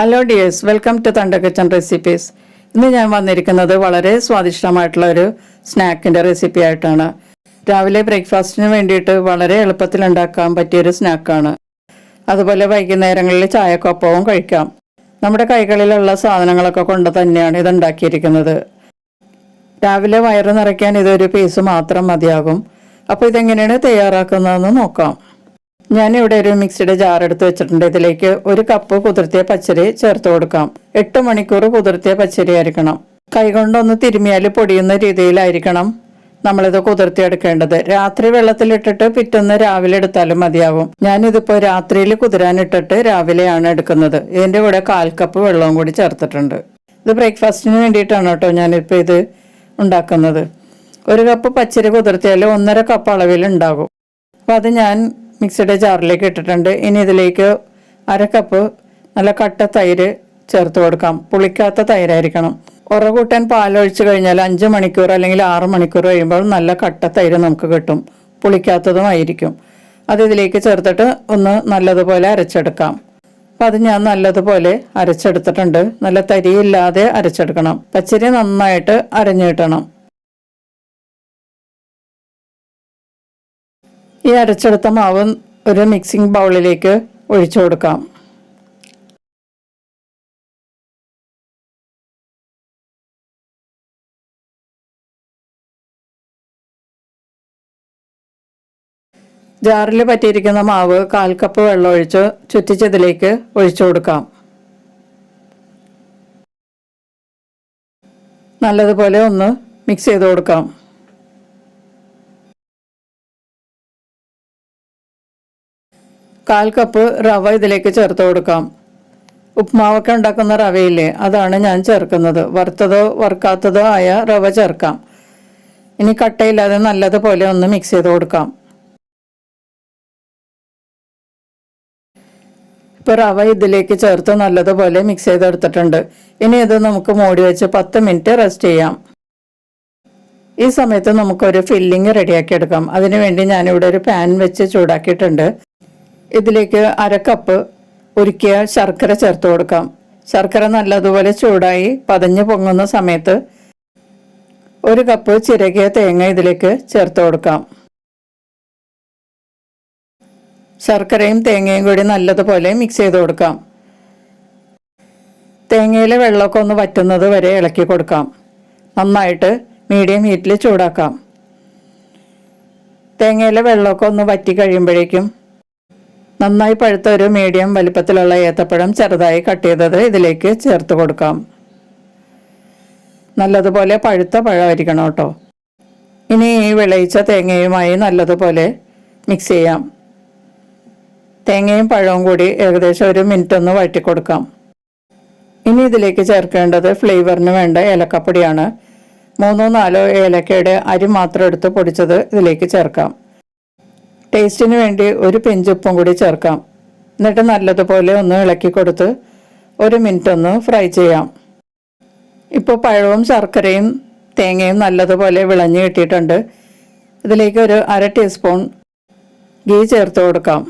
Hello dears welcome to തണ്ട kitchen recipes ഇന്ന് ഞാൻ വന്നിരിക്കുന്നത് വളരെ സ്വാദിഷ്ടമായിട്ടുള്ള ഒരു സ്നാക്കിന്റെ റെസിപ്പി ആയിട്ടാണ്. രാവിലെ ബ്രേക്ക്ഫാസ്റ്റിന് വേണ്ടിയിട്ട് വളരെ എളുപ്പത്തിൽ ഉണ്ടാക്കാൻ പറ്റിയൊരു സ്നാക്കാണ്. അതുപോലെ വൈകുന്നേരങ്ങളിൽ ചായക്കൊപ്പവും കഴിക്കാം. നമ്മുടെ കൈകളിലുള്ള സാധനങ്ങളൊക്കെ കൊണ്ട് തന്നെയാണ് ഇത് ഉണ്ടാക്കിയിരിക്കുന്നത്. രാവിലെ വയറ് നിറയ്ക്കാൻ ഇതൊരു പീസ് മാത്രം മതിയാകും. അപ്പോൾ ഇതെങ്ങനെയാണ് തയ്യാറാക്കുന്നതെന്ന് നോക്കാം. ഞാനിവിടെ ഒരു മിക്സിയുടെ ജാർ എടുത്ത് വെച്ചിട്ടുണ്ട്. ഇതിലേക്ക് ഒരു കപ്പ് കുതിർത്തിയ പച്ചരി ചേർത്ത് കൊടുക്കാം. എട്ട് മണിക്കൂർ കുതിർത്തിയ പച്ചരി ആയിരിക്കണം കൈകൊണ്ടൊന്ന് തിരുമിയാൽ പൊടിയുന്ന രീതിയിലായിരിക്കണം നമ്മളിത് കുതിർത്തിയെടുക്കേണ്ടത്. രാത്രി വെള്ളത്തിലിട്ടിട്ട് പിറ്റൊന്ന് രാവിലെ എടുത്താലും മതിയാകും ഞാനിതിപ്പോൾ രാത്രിയിൽ കുതിരാനിട്ടിട്ട് രാവിലെയാണ് എടുക്കുന്നത്. ഇതിന്റെ കൂടെ കാൽ കപ്പ് വെള്ളവും കൂടി ചേർത്തിട്ടുണ്ട്. ഇത് ബ്രേക്ക്ഫാസ്റ്റിന് വേണ്ടിയിട്ടാണ് കേട്ടോ ഞാനിപ്പോൾ ഇത് ഉണ്ടാക്കുന്നത്. ഒരു കപ്പ് പച്ചരി കുതിർത്തിയാൽ ഒന്നര കപ്പ് അളവിൽ ഉണ്ടാകും. അപ്പോൾ അത് ഞാൻ മിക്സിയുടെ ജാറിലേക്ക് ഇട്ടിട്ടുണ്ട്. ഇനി ഇതിലേക്ക് അര കപ്പ് നല്ല കട്ട തൈര് ചേർത്ത് കൊടുക്കാം. പുളിക്കാത്ത തൈരായിരിക്കണം. ഉറകൂട്ടാൻ പാലൊഴിച്ച് കഴിഞ്ഞാൽ അഞ്ച് മണിക്കൂർ അല്ലെങ്കിൽ ആറ് മണിക്കൂർ കഴിയുമ്പോൾ നല്ല കട്ട തൈര് നമുക്ക് കിട്ടും. പുളിക്കാത്തതുമായിരിക്കും അത് ഇതിലേക്ക് ചേർത്തിട്ട് ഒന്ന് നല്ലതുപോലെ അരച്ചെടുക്കാം. അപ്പം അത് ഞാൻ നല്ലതുപോലെ അരച്ചെടുത്തിട്ടുണ്ട്. നല്ല തരിയില്ലാതെ അരച്ചെടുക്കണം. പച്ചരി നന്നായിട്ട് അരഞ്ഞു കിട്ടണം ഈ അരച്ചെടുത്ത മാവ് ഒരു മിക്സിംഗ് ബൗളിലേക്ക് ഒഴിച്ചു കൊടുക്കാം. ജാറിൽ പറ്റിയിരിക്കുന്ന മാവ് കാൽ കപ്പ് വെള്ളം ഒഴിച്ച് ചുറ്റിച്ചതിലേക്ക് ഒഴിച്ചു കൊടുക്കാം. നല്ലതുപോലെ ഒന്ന് മിക്സ് ചെയ്ത് കൊടുക്കാം. കാൽ കപ്പ് റവ ഇതിലേക്ക് ചേർത്ത് കൊടുക്കാം. ഉപ്മാവൊക്കെ ഉണ്ടാക്കുന്ന റവയില്ലേ അതാണ് ഞാൻ ചേർക്കുന്നത്. വറുത്തതോ വറുക്കാത്തതോ ആയ റവ ചേർക്കാം. ഇനി കട്ടയില്ലാതെ നല്ലതുപോലെ ഒന്ന് മിക്സ് ചെയ്ത് കൊടുക്കാം. ഇപ്പോൾ റവ ഇതിലേക്ക് ചേർത്ത് നല്ലതുപോലെ മിക്സ് ചെയ്തെടുത്തിട്ടുണ്ട്. ഇനി ഇത് നമുക്ക് മൂടി വെച്ച് പത്ത് മിനിറ്റ് റെസ്റ്റ് ചെയ്യാം. ഈ സമയത്ത് നമുക്കൊരു ഫില്ലിങ് റെഡിയാക്കി എടുക്കാം. അതിനുവേണ്ടി ഞാനിവിടെ ഒരു പാൻ വെച്ച് ചൂടാക്കിയിട്ടുണ്ട്. ഇതിലേക്ക് അര കപ്പ് ഉരുക്കിയ ശർക്കര ചേർത്ത് കൊടുക്കാം. ശർക്കര നല്ലതുപോലെ ചൂടായി പതഞ്ഞു പൊങ്ങുന്ന സമയത്ത് ഒരു കപ്പ് ചിരകിയ തേങ്ങ ഇതിലേക്ക് ചേർത്ത് കൊടുക്കാം. ശർക്കരയും തേങ്ങയും കൂടി നല്ലതുപോലെ മിക്സ് ചെയ്ത് കൊടുക്കാം. തേങ്ങയിലെ വെള്ളമൊക്കെ ഒന്ന് വറ്റുന്നത് വരെ ഇളക്കി കൊടുക്കാം. നന്നായിട്ട് മീഡിയം ഹീറ്റിൽ ചൂടാക്കാം. തേങ്ങയിലെ വെള്ളമൊക്കെ ഒന്ന് വറ്റി കഴിയുമ്പോഴേക്കും നന്നായി പഴുത്ത ഒരു മീഡിയം വലിപ്പത്തിലുള്ള ഏത്തപ്പഴം ചെറുതായി കട്ട് ചെയ്തത് ഇതിലേക്ക് ചേർത്ത് കൊടുക്കാം. നല്ലതുപോലെ പഴുത്ത പഴമായിരിക്കണം കേട്ടോ. ഇനി ഈ വിളയിച്ച തേങ്ങയുമായി നല്ലതുപോലെ മിക്സ് ചെയ്യാം. തേങ്ങയും പഴവും കൂടി ഏകദേശം ഒരു മിനിറ്റ് ഒന്ന് വഴറ്റി കൊടുക്കാം ഇനി ഇതിലേക്ക് ചേർക്കേണ്ടത് ഫ്ലേവറിന് വേണ്ട ഏലക്കപ്പൊടിയാണ്. മൂന്നോ നാലോ ഏലക്കയുടെ അരി മാത്രം എടുത്ത് പൊടിച്ചത് ഇതിലേക്ക് ചേർക്കാം. ടേസ്റ്റിന് വേണ്ടി ഒരു പിഞ്ചുപ്പും കൂടി ചേർക്കാം. എന്നിട്ട് നല്ലതുപോലെ ഒന്ന് ഇളക്കി കൊടുത്ത് ഒരു മിനിറ്റ് ഒന്ന് ഫ്രൈ ചെയ്യാം. ഇപ്പോൾ പഴവും ശർക്കരയും തേങ്ങയും നല്ലതുപോലെ വിളഞ്ഞ് കിട്ടിയിട്ടുണ്ട്. ഇതിലേക്ക് ഒരു അര ടീസ്പൂൺ ഗീ ചേർത്ത് കൊടുക്കാം.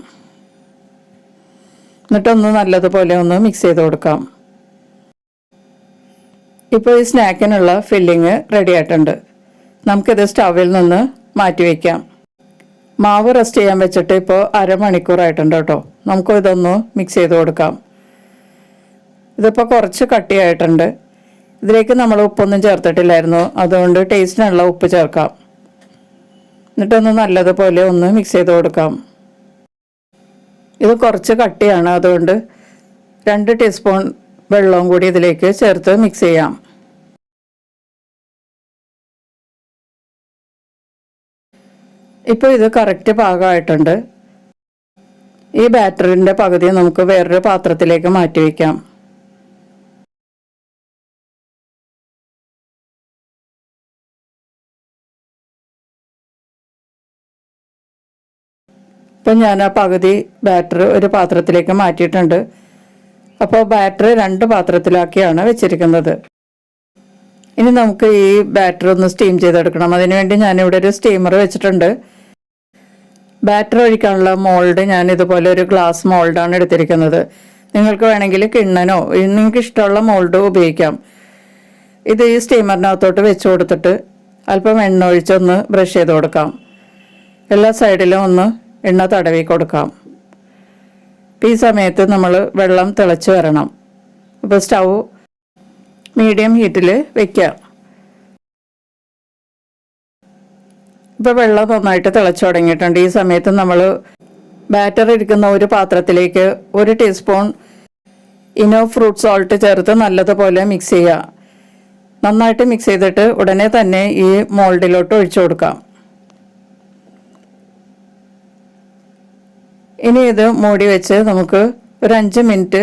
എന്നിട്ടൊന്ന് നല്ലതുപോലെ ഒന്ന് മിക്സ് ചെയ്ത് കൊടുക്കാം. ഇപ്പോൾ ഈ സ്നാക്കിനുള്ള ഫില്ലിങ് റെഡി ആയിട്ടുണ്ട്. നമുക്കിത് സ്റ്റവിൽ നിന്ന് മാറ്റി വയ്ക്കാം മാവ് റെസ്റ്റ് ചെയ്യാൻ വെച്ചിട്ട് ഇപ്പോൾ അരമണിക്കൂറായിട്ടുണ്ട് കേട്ടോ. നമുക്ക് ഇതൊന്ന് മിക്സ് ചെയ്ത് കൊടുക്കാം. ഇതിപ്പോൾ കുറച്ച് കട്ടിയായിട്ടുണ്ട്. ഇതിലേക്ക് നമ്മൾ ഉപ്പൊന്നും ചേർത്തിട്ടില്ലായിരുന്നു. അതുകൊണ്ട് ടേസ്റ്റിനുള്ള ഉപ്പ് ചേർക്കാം. എന്നിട്ടൊന്ന് നല്ലതുപോലെ ഒന്ന് മിക്സ് ചെയ്ത് കൊടുക്കാം. ഇത് കുറച്ച് കട്ടിയാണ്. അതുകൊണ്ട് രണ്ട് ടീസ്പൂൺ വെള്ളവും കൂടി ഇതിലേക്ക് ചേർത്ത് മിക്സ് ചെയ്യാം. ഇപ്പോൾ ഇത് കറക്റ്റ് പാകമായിട്ടുണ്ട്. ഈ ബാറ്ററിന്റെ പകുതി നമുക്ക് വേറൊരു പാത്രത്തിലേക്ക് മാറ്റി വയ്ക്കാം ഇപ്പം ഞാൻ ആ പകുതി ബാറ്ററി ഒരു പാത്രത്തിലേക്ക് മാറ്റിയിട്ടുണ്ട്. അപ്പോൾ ബാറ്ററി രണ്ട് പാത്രത്തിലാക്കിയാണ് വെച്ചിരിക്കുന്നത്. ഇനി നമുക്ക് ഈ ബാറ്റർ ഒന്ന് സ്റ്റീം ചെയ്തെടുക്കണം. അതിനുവേണ്ടി ഞാനിവിടെ ഒരു സ്റ്റീമർ വെച്ചിട്ടുണ്ട്. ബാറ്റർ ഒഴിക്കാനുള്ള മോൾഡ് ഞാൻ ഇതുപോലെ ഒരു ഗ്ലാസ് മോൾഡാണ് എടുത്തിരിക്കുന്നത്. നിങ്ങൾക്ക് വേണമെങ്കിൽ കിണ്ണനോ നിങ്ങൾക്ക് ഇഷ്ടമുള്ള മോൾഡോ ഉപയോഗിക്കാം. ഇത് ഈ സ്റ്റീമറിനകത്തോട്ട് വെച്ച് കൊടുത്തിട്ട് അല്പം എണ്ണ ഒഴിച്ചൊന്ന് ബ്രഷ് ചെയ്ത് കൊടുക്കാം. എല്ലാ സൈഡിലും ഒന്ന് എണ്ണ തടവി കൊടുക്കാം. ഈ സമയത്ത് നമ്മൾ വെള്ളം തിളച്ച് വരണം. അപ്പോൾ സ്റ്റൗ മീഡിയം ഹീറ്റിൽ വെക്കുക ഇപ്പോൾ വെള്ളം നന്നായിട്ട് തിളച്ചു തുടങ്ങിയിട്ടുണ്ട്. ഈ സമയത്ത് നമ്മൾ ബാറ്റർ ഇരിക്കുന്ന ഒരു പാത്രത്തിലേക്ക് ഒരു ടീസ്പൂൺ ഇനോ ഫ്രൂട്ട് സോൾട്ട് ചേർത്ത് നല്ലതുപോലെ മിക്സ് ചെയ്യുക. നന്നായിട്ട് മിക്സ് ചെയ്തിട്ട് ഉടനെ തന്നെ ഈ മോൾഡിലോട്ട് ഒഴിച്ചു കൊടുക്കാം. ഇനി ഇത് മൂടി വെച്ച് നമുക്ക് ഒരു അഞ്ച് മിനിറ്റ്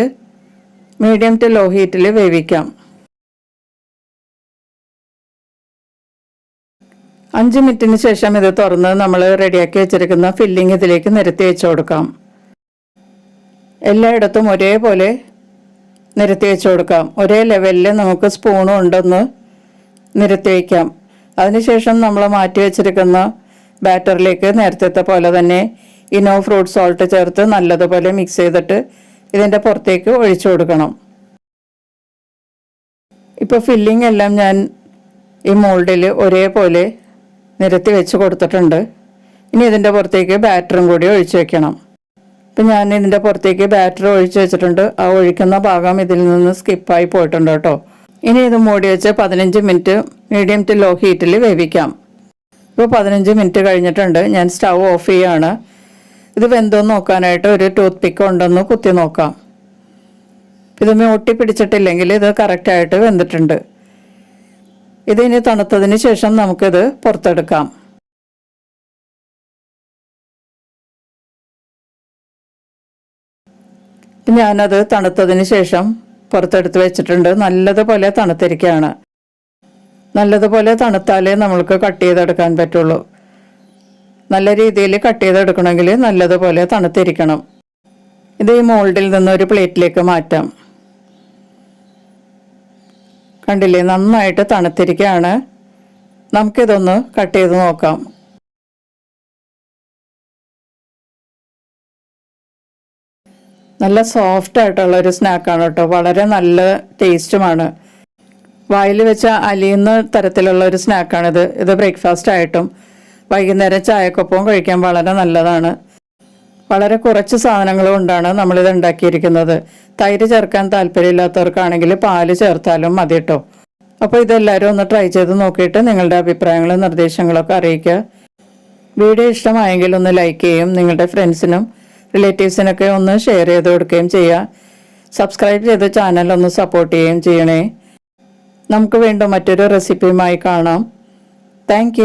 മീഡിയം ടു ലോ ഹീറ്റിൽ വേവിക്കാം. അഞ്ച് മിനിറ്റിന് ശേഷം ഇത് തുറന്ന് നമ്മൾ റെഡിയാക്കി വെച്ചിരിക്കുന്ന ഫില്ലിംഗ് ഇതിലേക്ക് നിരത്തി വെച്ച് കൊടുക്കാം. എല്ലായിടത്തും ഒരേപോലെ നിരത്തി വെച്ച് കൊടുക്കാം. ഒരേ ലെവലിൽ നമുക്ക് സ്പൂണും ഉണ്ടെന്ന് നിരത്തി വയ്ക്കാം അതിനുശേഷം നമ്മൾ മാറ്റി വെച്ചിരിക്കുന്ന ബാറ്ററിലേക്ക് നേരത്തെ പോലെ തന്നെ ഇനോ ഫ്രൂട്ട് സോൾട്ട് ചേർത്ത് നല്ലതുപോലെ മിക്സ് ചെയ്തിട്ട് ഇതിന്റെ പുറത്തേക്ക് ഒഴിച്ചു കൊടുക്കണം. ഇപ്പോൾ ഫില്ലിംഗ് എല്ലാം ഞാൻ ഈ മോൾഡിൽ ഒരേപോലെ നിരത്തി വെച്ച് കൊടുത്തിട്ടുണ്ട്. ഇനി ഇതിന്റെ പുറത്തേക്ക് ബാറ്ററും കൂടി ഒഴിച്ചു വെക്കണം. ഇപ്പം ഞാൻ ഇതിന്റെ പുറത്തേക്ക് ബാറ്ററി ഒഴിച്ചു വെച്ചിട്ടുണ്ട്. ആ ഒഴിക്കുന്ന ഭാഗം ഇതിൽ നിന്ന് സ്കിപ്പായി പോയിട്ടുണ്ട് കേട്ടോ. ഇനി ഇത് മൂടി വെച്ച് പതിനഞ്ച് മിനിറ്റ് മീഡിയം ടു ലോ ഹീറ്റിൽ വേവിക്കാം. ഇപ്പോൾ പതിനഞ്ച് മിനിറ്റ് കഴിഞ്ഞിട്ടുണ്ട്. ഞാൻ സ്റ്റവ് ഓഫ് ചെയ്യാണ്. ഇത് വെന്തോ നോക്കാനായിട്ട് ഒരു ടൂത്ത് പിക്ക് ഉണ്ടെന്ന് കുത്തി നോക്കാം. ഇത് ഒട്ടി പിടിച്ചിട്ടില്ലെങ്കിൽ ഇത് കറക്റ്റായിട്ട് വെന്തിട്ടുണ്ട്. ഇതിനി തണുത്തതിന് ശേഷം നമുക്കിത് പുറത്തെടുക്കാം. ഞാനത് തണുത്തതിന് ശേഷം പുറത്തെടുത്ത് വെച്ചിട്ടുണ്ട്. നല്ലതുപോലെ തണുത്തിരിക്കുകയാണ്. നല്ലതുപോലെ തണുത്താലേ നമ്മൾക്ക് കട്ട് ചെയ്തെടുക്കാൻ പറ്റുള്ളൂ. നല്ല രീതിയിൽ കട്ട് ചെയ്തെടുക്കണമെങ്കിൽ നല്ലതുപോലെ തണുത്തിരിക്കണം. ഇത് ഈ മോൾഡിൽ നിന്ന് ഒരു പ്ലേറ്റിലേക്ക് മാറ്റാം. കണ്ടില്ലേ? നന്നായിട്ട് തണുത്തിരിക്കുകയാണ് നമുക്കിതൊന്ന് കട്ട് ചെയ്ത് നോക്കാം. നല്ല സോഫ്റ്റ് ആയിട്ടുള്ള ഒരു സ്നാക്കാണ് കേട്ടോ. വളരെ നല്ല ടേസ്റ്റുമാണ്. വായിൽ വെച്ച അലിയുന്ന തരത്തിലുള്ള ഒരു സ്നാക്കാണിത്. ഇത് ബ്രേക്ക്ഫാസ്റ്റ് ആയിട്ടും വൈകുന്നേരം ചായക്കൊപ്പവും കഴിക്കാൻ വളരെ നല്ലതാണ്. വളരെ കുറച്ച് സാധനങ്ങൾ കൊണ്ടാണ് നമ്മളിത് ഉണ്ടാക്കിയിരിക്കുന്നത്. തൈര് ചേർക്കാൻ താല്പര്യമില്ലാത്തവർക്കാണെങ്കിൽ പാൽ ചേർത്താലും മതി കേട്ടോ അപ്പോൾ ഇതെല്ലാവരും ഒന്ന് ട്രൈ ചെയ്ത് നോക്കിയിട്ട് നിങ്ങളുടെ അഭിപ്രായങ്ങളും നിർദ്ദേശങ്ങളൊക്കെ അറിയിക്കുക. വീഡിയോ ഇഷ്ടമായെങ്കിൽ ഒന്ന് ലൈക്ക് ചെയ്യും നിങ്ങളുടെ ഫ്രണ്ട്സിനും റിലേറ്റീവ്സിനൊക്കെ ഒന്ന് ഷെയർ ചെയ്ത് കൊടുക്കുകയും ചെയ്യുക. സബ്സ്ക്രൈബ് ചെയ്ത് ചാനൽ ഒന്ന് സപ്പോർട്ട് ചെയ്യുകയും ചെയ്യണേ. നമുക്ക് വീണ്ടും മറ്റൊരു റെസിപ്പിയുമായി കാണാം. താങ്ക്